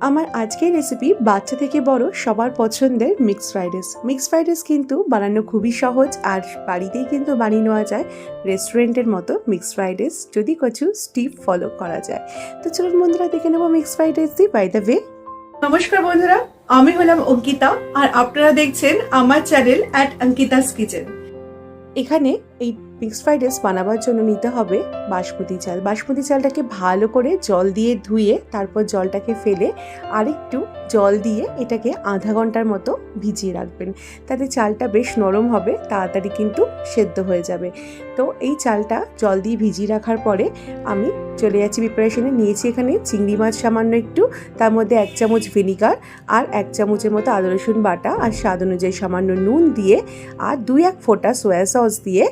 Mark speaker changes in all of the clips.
Speaker 1: আমার আজকের রেসিপি বাচ্চা থেকে বড় সবার পছন্দের mix fried rice mix fried rice কিন্তু বানানো খুবই সহজ আর বাড়িতেই কিন্তু বানিয়ে নেওয়া যায় রেস্টুরেন্টের মতো মিক্স ফ্রাইড রাইস যদি কিছু স্টিপ ফলো করা যায়। তো চলুন বন্ধুরা দেখে নেব mix fried rice the by the way নমস্কার বন্ধুরা আমি হলাম অঙ্কিতা আর আপনারা দেখছেন আমার চ্যানেল অ্যাট অঙ্কিতাস কিচেন এখানে এই মিক্স ফ্রাইড রাইস বানাবার জন্য নিতে হবে বাসমতি চাল। বাসমতি চালটাকে ভালো করে জল দিয়ে ধুয়ে তারপর জলটাকে ফেলে আরেকটু জল দিয়ে এটাকে আধা ঘণ্টার মতো ভিজিয়ে রাখবেন। তাতে চালটা বেশ নরম হবে, তাড়াতাড়ি কিন্তু সেদ্ধ হয়ে যাবে। তো এই চালটা জল দিয়ে ভিজিয়ে রাখার পরে আমি চলে যাচ্ছি প্রিপারেশনে নিয়েছি এখানে চিংড়ি মাছ সামান্য একটু, তার মধ্যে এক চামচ ভিনিগার আর এক চামচের মতো আদা রসুন বাটা আর স্বাদ অনুযায়ী সামান্য নুন দিয়ে আর দুই এক ফোঁটা সয়া সস দিয়ে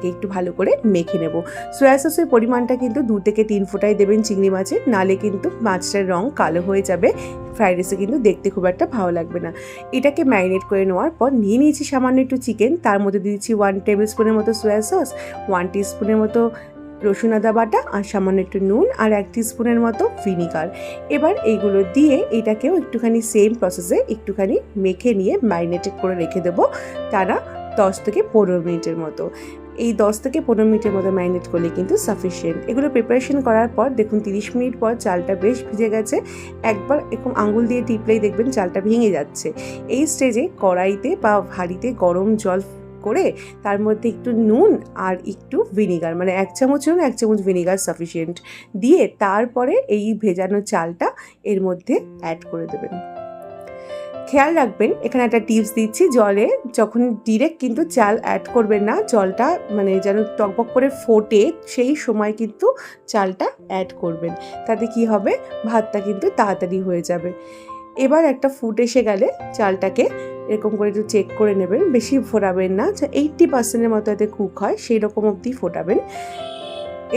Speaker 1: এটাকে একটু ভালো করে মেখে নেব। সয়া সসের পরিমাণটা কিন্তু দু থেকে তিন ফোঁটাই দেবেন চিংড়ি মাছে নালে কিন্তু মাছটার রং কালো হয়ে যাবে। ফ্রাইড রাইসে কিন্তু দেখতে খুব একটা ভালো লাগবে না। এটাকে ম্যারিনেট করে নেওয়ার পর নিয়ে নিয়েছি সামান্য একটু চিকেন তার মধ্যে দিয়েছি ওয়ান টেবিল স্পুনের মতো সয়া সস ওয়ান স্পুনের মতো রসুন আদা বাটা আর সামান্য একটু নুন আর এক স্পুনের মতো ভিনিগার এবার এইগুলো দিয়ে এটাকেও একটুখানি সেম প্রসেসে একটুখানি মেখে নিয়ে ম্যারিনেটেড করে রেখে দেবো। তারা দশ থেকে পনেরো মিনিটের মতো। এই দশ থেকে পনেরো মিনিটের মতো ম্যারিনেট করলে কিন্তু সাফিসিয়েন্ট এগুলো প্রিপারেশন করার পর দেখুন তিরিশ মিনিট পর চালটা বেশ ভিজে গেছে। একবার এরকম আঙুল দিয়ে টিপলেই দেখবেন চালটা ভেঙে যাচ্ছে। এই স্টেজে কড়াইতে বা হাঁড়িতে গরম জল করে তার মধ্যে একটু নুন আর একটু ভিনিগার মানে এক চামচ নুন, এক চামচ ভিনিগার সাফিসিয়েন্ট দিয়ে তারপরে এই ভেজানো চালটা এর মধ্যে অ্যাড করে দেবেন। খেয়াল রাখবেন, এখানে একটা টিপস দিচ্ছি, জলে যখন ডিরেক্ট কিন্তু চাল অ্যাড করবেন না, জলটা মানে যেন টকবক করে ফোটে, সেই সময় কিন্তু চালটা অ্যাড করবেন। তাতে কি হবে? ভাতটা কিন্তু তাড়াতাড়ি হয়ে যাবে। এবার একটা ফুট এসে গেলে চালটাকে এরকম করে একটু চেক করে নেবেন, বেশি ফোটাবেন না এইট্টি পার্সেন্টের মতো এতে কুক হয়, সেই রকম অবধি ফোটাবেন।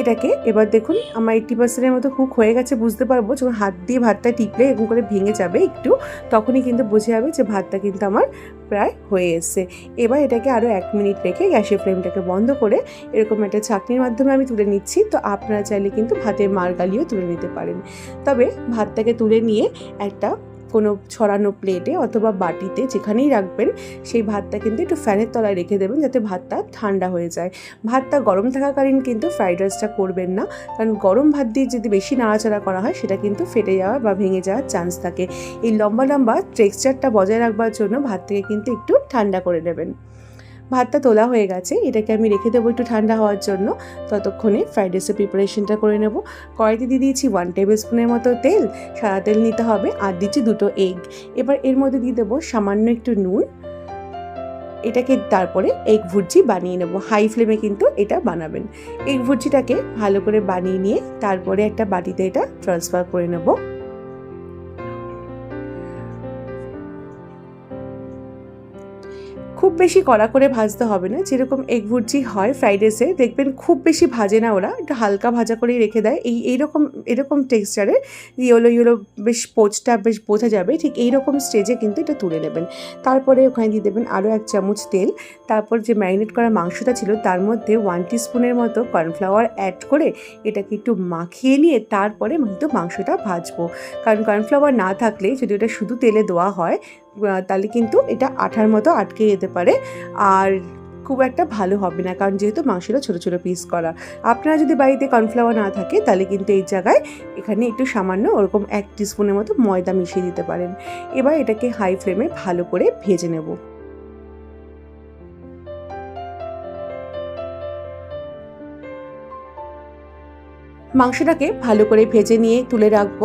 Speaker 1: এটাকে এবার দেখুন, আমার এইট্টি পার্সেন্টের মতো কুক হয়ে গেছে, বুঝতে পারব। যখন হাত দিয়ে ভাতটা টিপলে এরকম করে ভেঙে যাবে একটু, তখনই কিন্তু বোঝা যাবে যে ভাতটা কিন্তু আমার প্রায় হয়ে এসছে। এবার এটাকে আরও এক মিনিট রেখে গ্যাসের ফ্লেমটাকে বন্ধ করে এরকম একটা চাটনির মাধ্যমে আমি তুলে নিচ্ছি। তো আপনারা চাইলে কিন্তু ভাতের মারগালিও তুলে নিতে পারেন। তবে ভাতটাকে তুলে নিয়ে একটা কোনো ছড়ানো প্লেটে অথবা বাটিতে যেখানেই রাখবেন, সেই ভাতটা কিন্তু একটু ফ্যানের তলায় রেখে দেবেন যাতে ভাতটা ঠান্ডা হয়ে যায়। ভাতটা গরম থাকাকালীন কিন্তু ফ্রাইড রাইসটা করবেন না। কারণ গরম ভাত দিয়ে যদি বেশি নাড়াচাড়া করা হয়, সেটা কিন্তু ফেটে যাওয়ার বা ভেঙে যাওয়ার চান্স থাকে। এই লম্বা লম্বা টেক্সচারটা বজায় রাখবার জন্য ভাত থেকে কিন্তু একটু ঠান্ডা করে নেবেন। ভাতটা তোলা হয়ে গেছে। এটাকে আমি রেখে দেবো একটু ঠান্ডা হওয়ার জন্য। ততক্ষণে ফ্রাইড রাইসের প্রিপারেশনটা করে নেব। কড়াইতে দিয়ে দিয়েছি ওয়ান টেবিল স্পুনের মতো তেল। সাদা তেল নিতে হবে আর দিচ্ছি দুটো এগ এবার এর মধ্যে দিয়ে দেবো সামান্য একটু নুন। এটাকে তারপরে এগ ভুর্জি বানিয়ে নেব। হাই ফ্লেমে কিন্তু এটা বানাবেন। এগ ভুর্জিটাকে ভালো করে বানিয়ে নিয়ে তারপরে একটা বাটিতে এটা ট্রান্সফার করে নেব। খুব বেশি কড়া করে ভাজতে হবে না। যেরকম এগ ভুর্জি হয় ফ্রাইড রাইসে দেখবেন খুব বেশি ভাজে না ওরা। একটু হালকা ভাজা করেই রেখে দেয়। এই, এইরকম, এরকম টেক্সচারে ইয়েলো ইয়েলো বেশ পোচটা বেশ বোঝা যাবে। ঠিক এইরকম স্টেজে কিন্তু এটা তুলে নেবেন। তারপরে ওখানে দিয়ে দেবেন আরও এক চামচ তেল। তারপর যে ম্যারিনেট করা মাংসটা ছিল, তার মধ্যে ওয়ান স্পুনের মতো কর্নফ্লাওয়ার অ্যাড করে এটাকে একটু মাখিয়ে নিয়ে তারপরে কিন্তু মাংসটা ভাজবো। কারণ কর্নফ্লাওয়ার না থাকলে যদি ওটা শুধু তেলে দেওয়া হয় তাহলে কিন্তু এটা আঠার মতো আটকে যেতে পারে। আর খুব একটা ভালো হবে না, কারণ যেহেতু মাংসটা ছোটো ছোটো পিস করা। আপনারা যদি বাড়িতে কর্নফ্লাওয়ার না থাকে, তাহলে কিন্তু এই জায়গায় এখানে একটু সামান্য ওরকম এক টিস্পুনের মতো ময়দা মিশিয়ে দিতে পারেন। এবার এটাকে হাই ফ্লেমে ভালো করে ভেজে নেব। মাংসটাকে ভালো করে ভেজে নিয়ে তুলে রাখব।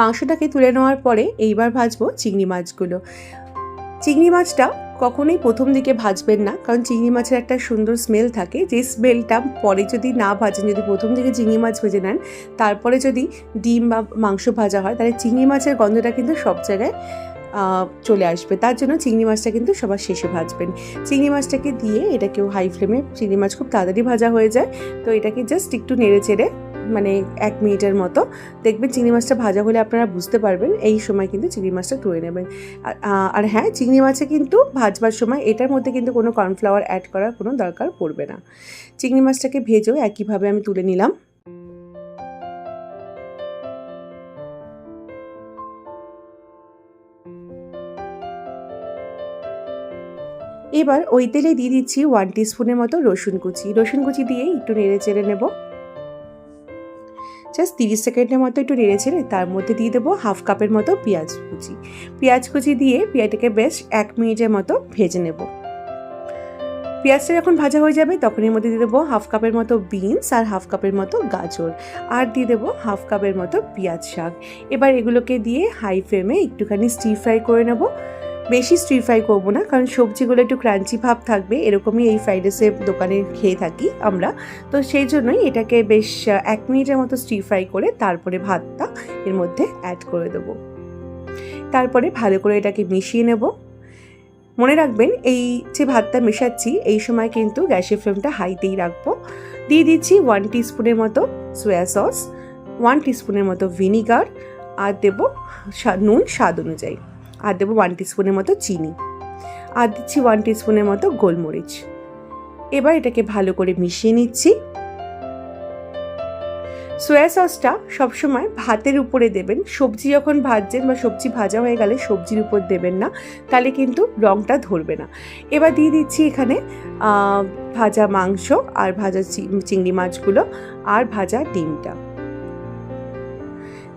Speaker 1: মাংসটাকে তুলে নেওয়ার পরে এইবার ভাজবো চিংড়ি মাছগুলো। চিংড়ি মাছটা কখনোই প্রথম দিকে ভাজবেন না, কারণ চিংড়ি মাছের একটা সুন্দর স্মেল থাকে। যে স্মেলটা পরে যদি না ভাজেন, যদি প্রথম দিকে চিংড়ি মাছ ভেজে নেন, তারপরে যদি ডিম বা মাংস ভাজা হয়, তাহলে চিংড়ি মাছের গন্ধটা কিন্তু সব জায়গায় চলে আসবে। তার জন্য চিংড়ি মাছটা কিন্তু সবার শেষে ভাজবেন। চিংড়ি মাছটাকে দিয়ে এটাকেও হাই ফ্লেমে চিংড়ি মাছ খুব তাড়াতাড়ি ভাজা হয়ে যায়, তো এটাকে জাস্ট একটু নেড়ে চেড়ে মানে এক মিনিটের মতো। দেখবেন চিংড়ি মাছটা ভাজা হলে আপনারা বুঝতে পারবেন, এই সময় কিন্তু চিংড়ি মাছটা তুলে নেবেন। আর- হ্যাঁ চিংড়ি মাছে কিন্তু ভাজবার সময় এটার মধ্যে কিন্তু কোনো কর্নফ্লাওয়ার অ্যাড করার কোনো দরকার পড়বে না। চিংড়ি মাছটাকে ভেজেও একইভাবে আমি তুলে নিলাম। এবার ওই তেলে দিয়ে দিচ্ছি ওয়ান টিস্পুনের মতো রসুন কুচি। রসুন কুচি দিয়ে একটু নেড়ে চেড়ে নেব। জাস্ট তিরিশ সেকেন্ডের মতো একটু নেড়ে ছেড়ে তার মধ্যে দিয়ে দেবো হাফ কাপের মতো পেঁয়াজ কুচি। পেঁয়াজ কুচি দিয়ে পেঁয়াজটাকে বেশ এক মিনিটের মতো ভেজে নেব। পেঁয়াজটা যখন ভাজা হয়ে যাবে তখন এর মধ্যে দিয়ে দেবো হাফ কাপের মতো বিনস আর হাফ কাপের মতো গাজর। আর দিয়ে দেবো হাফ কাপের মতো পেঁয়াজ শাক। এবার এগুলোকে দিয়ে হাই ফ্লেমে একটুখানি স্টির ফ্রাই করে নেব। বেশি স্টির ফ্রাই করব না, কারণ সবজিগুলো একটু ক্রাঞ্চি ভাব থাকবে, এরকমই এই ফ্রাইড রাইসের দোকানে খেয়ে থাকি আমরা। তো সেই জন্যই এটাকে বেশ এক মিনিটের মতো স্টির ফ্রাই করে তারপরে ভাতটা এর মধ্যে অ্যাড করে দেবো। তারপরে ভালো করে এটাকে মিশিয়ে নেব। মনে রাখবেন, এই যে ভাতটা মেশাচ্ছি, এই সময় কিন্তু গ্যাসের ফ্লেমটা হাইতেই রাখব। দিয়ে দিচ্ছি ওয়ান টিস্পুনের মতো সোয়া সস ওয়ান টিস্পুনের মতো ভিনিগার আর দেবো নুন স্বাদ অনুযায়ী। আর দেবো ওয়ান টিস্পুনের মতো চিনি। আর দিচ্ছি ওয়ান টিস্পুনের মতো গোলমরিচ। এবার এটাকে ভালো করে মিশিয়ে নিচ্ছি। সোয়া সসটা সবসময় ভাতের উপরে দেবেন। সবজি যখন ভাজছেন বা সবজি ভাজা হয়ে গেলে সবজির উপর দেবেন না, তাহলে কিন্তু রঙটা ধরবে না। এবার দিয়ে দিচ্ছি এখানে ভাজা মাংস আর ভাজা চিংড়ি মাছগুলো আর ভাজা ডিমটা।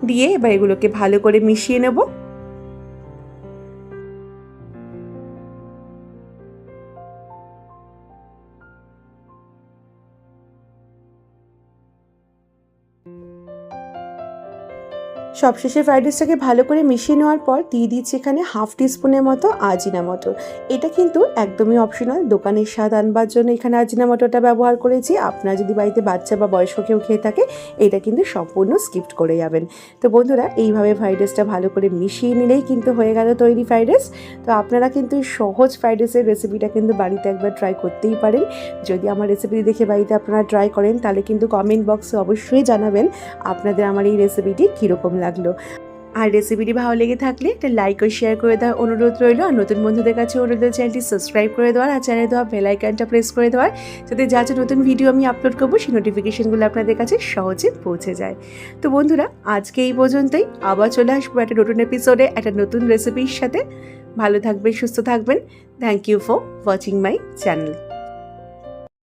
Speaker 1: দিয়ে এবার এগুলোকে ভালো করে মিশিয়ে নেব। সবশেষে ফ্রাইড রাইসটাকে ভালো করে মিশিয়ে নেওয়ার পর দিয়ে দিচ্ছি এখানে হাফ টিস্পুনের মতো আজিনা মটর এটা কিন্তু একদমই অপশনাল দোকানের স্বাদ আনবার জন্য এখানে আজিনা মটরটা ব্যবহার করেছি। আপনারা যদি বাড়িতে বাচ্চা বা বয়স্ক কেউ খেয়ে থাকে, এটা কিন্তু সম্পূর্ণ স্কিপ্ট করে যাবেন। তো বন্ধুরা, এইভাবে ফ্রাইড রাইসটা ভালো করে মিশিয়ে নিলেই কিন্তু হয়ে গেল তৈরি ফ্রাইড রাইস তো আপনারা কিন্তু সহজ ফ্রাইড রাইসের রেসিপিটা কিন্তু বাড়িতে একবার ট্রাই করতেই পারেন। যদি আমার রেসিপি দেখে বাড়িতে আপনারা ট্রাই করেন, তাহলে কিন্তু কমেন্ট বক্সে অবশ্যই জানাবেন আপনাদের আমার এই রেসিপিটি কীরকম লাগল। আর রেসিপিটি ভালো লেগে থাকলে একটা লাইক ও শেয়ার করে দেওয়ার অনুরোধ রইল। আর নতুন বন্ধুদের কাছে অনুরোধ চ্যানেলটি সাবস্ক্রাইব করে দেওয়ার আর চ্যানেলে দেওয়া বেল আইকনটা প্রেস করে দেওয়ার যাতে যা যা নতুন ভিডিও আমি আপলোড করব সেই নোটিফিকেশনগুলো আপনাদের কাছে সহজে পৌঁছে যায়। তো বন্ধুরা, আজকে এই পর্যন্তই। আবার চলে আসব একটা নতুন এপিসোডে একটা নতুন রেসিপির সাথে। ভালো থাকবেন, সুস্থ থাকবেন। Thank you for watching my channel